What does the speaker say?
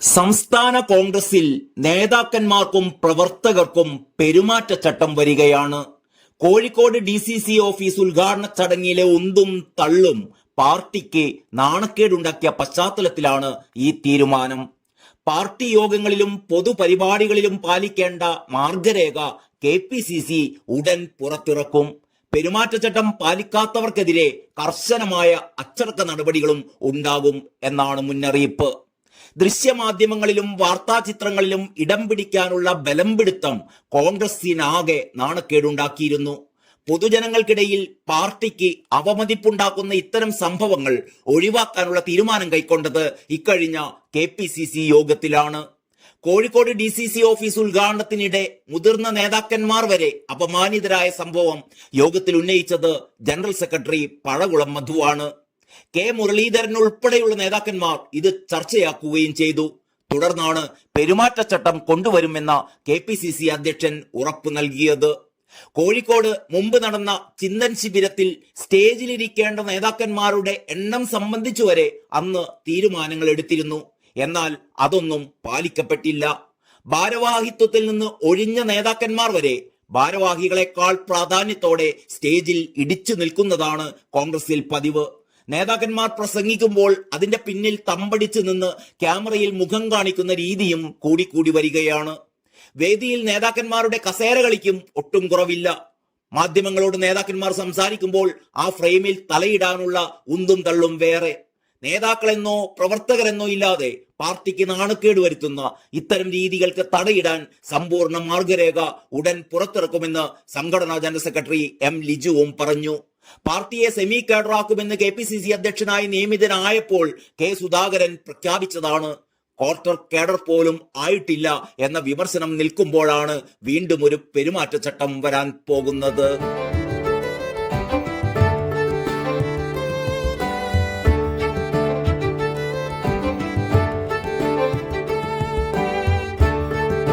സംസ്ഥാന കോൺഗ്രസിൽ നേതാക്കന്മാർക്കും പ്രവർത്തകർക്കും പെരുമാറ്റച്ചട്ടം വരികയാണ്. Kozhikode D C C office ഉദ്ഘാടന ചടങ്ങിലെ ഉന്തും തള്ളും പാർട്ടിക്ക് നാണക്കേടുണ്ടാക്കിയ പശ്ചാത്തലത്തിലാണ് ഈ തീരുമാനം. പാർട്ടി യോഗങ്ങളിലും പൊതുപരിപാടികളിലും പാലിക്കേണ്ട മാർഗരേഖ കെ പി സി സി ഉടൻ പുറത്തിറക്കും. പെരുമാറ്റച്ചട്ടം പാലിക്കാത്തവർക്കെതിരെ കർശനമായ അച്ചടക്ക നടപടികളും ഉണ്ടാകും എന്നാണ് മുന്നറിയിപ്പ്. ദൃശ്യമാധ്യമങ്ങളിലും വാർത്താചിത്രങ്ങളിലും ഇടം പിടിക്കാനുള്ള ബലം പിടുത്തം കോൺഗ്രസിനാകെ നാണക്കേടുണ്ടാക്കിയിരുന്നു. പൊതുജനങ്ങൾക്കിടയിൽ പാർട്ടിക്ക് അവമതിപ്പുണ്ടാക്കുന്ന ഇത്തരം സംഭവങ്ങൾ ഒഴിവാക്കാനുള്ള തീരുമാനം കൈക്കൊണ്ടത് ഇക്കഴിഞ്ഞ കെ പി സി സി യോഗത്തിലാണ്. Kozhikode D C C office ഉദ്ഘാടനത്തിനിടെ മുതിർന്ന നേതാക്കന്മാർ വരെ അപമാനിതരായ സംഭവം യോഗത്തിൽ ഉന്നയിച്ചത് ജനറൽ സെക്രട്ടറി പഴകുളം മധുവാണ് കെ മുരളീധരൻ ഉൾപ്പെടെയുള്ള നേതാക്കന്മാർ ഇത് ചർച്ചയാക്കുകയും ചെയ്തു. തുടർന്നാണ് പെരുമാറ്റച്ചട്ടം കൊണ്ടുവരുമെന്ന കെ പി സി സി അധ്യക്ഷൻ ഉറപ്പ് നൽകിയത്. കോഴിക്കോട് മുമ്പ് നടന്ന ചിന്തൻ ശിബിരത്തിൽ സ്റ്റേജിലിരിക്കേണ്ട നേതാക്കന്മാരുടെ എണ്ണം സംബന്ധിച്ചു വരെ അന്ന് തീരുമാനങ്ങൾ എടുത്തിരുന്നു. എന്നാൽ അതൊന്നും പാലിക്കപ്പെട്ടില്ല. ഭാരവാഹിത്വത്തിൽ നിന്ന് ഒഴിഞ്ഞ നേതാക്കന്മാർ വരെ ഭാരവാഹികളെക്കാൾ പ്രാധാന്യത്തോടെ സ്റ്റേജിൽ ഇടിച്ചു നിൽക്കുന്നതാണ് കോൺഗ്രസിൽ പതിവ്. നേതാക്കന്മാർ പ്രസംഗിക്കുമ്പോൾ അതിന്റെ പിന്നിൽ തമ്പടിച്ചു നിന്ന് ക്യാമറയിൽ മുഖം കാണിക്കുന്ന രീതിയും കൂടിക്കൂടി വരികയാണ്. വേദിയിൽ നേതാക്കന്മാരുടെ കസേര കളിക്കും ഒട്ടും കുറവില്ല. മാധ്യമങ്ങളോട് നേതാക്കന്മാർ സംസാരിക്കുമ്പോൾ ആ ഫ്രെയിമിൽ തലയിടാനുള്ള ഉന്തും തള്ളും വേറെ. നേതാക്കളെന്നോ പ്രവർത്തകരെന്നോ ഇല്ലാതെ പാർട്ടിക്ക് നാണക്കേട് വരുത്തുന്ന ഇത്തരം രീതികൾക്ക് തടയിടാൻ സമ്പൂർണ മാർഗരേഖ ഉടൻ പുറത്തിറക്കുമെന്ന് സംഘടനാ ജനറൽ സെക്രട്ടറി എം ലിജുവും പറഞ്ഞു. പാർട്ടിയെ സെമി കേഡറാക്കുമെന്ന് കെ പി സി സി അധ്യക്ഷനായി നിയമിതനായപ്പോൾ കെ സുധാകരൻ പ്രഖ്യാപിച്ചതാണ് ക്വാർട്ടർ കേഡർ പോലും ആയിട്ടില്ല എന്ന വിമർശനം നിൽക്കുമ്പോഴാണ് വീണ്ടും ഒരു പെരുമാറ്റച്ചട്ടം വരാൻ പോകുന്നത്.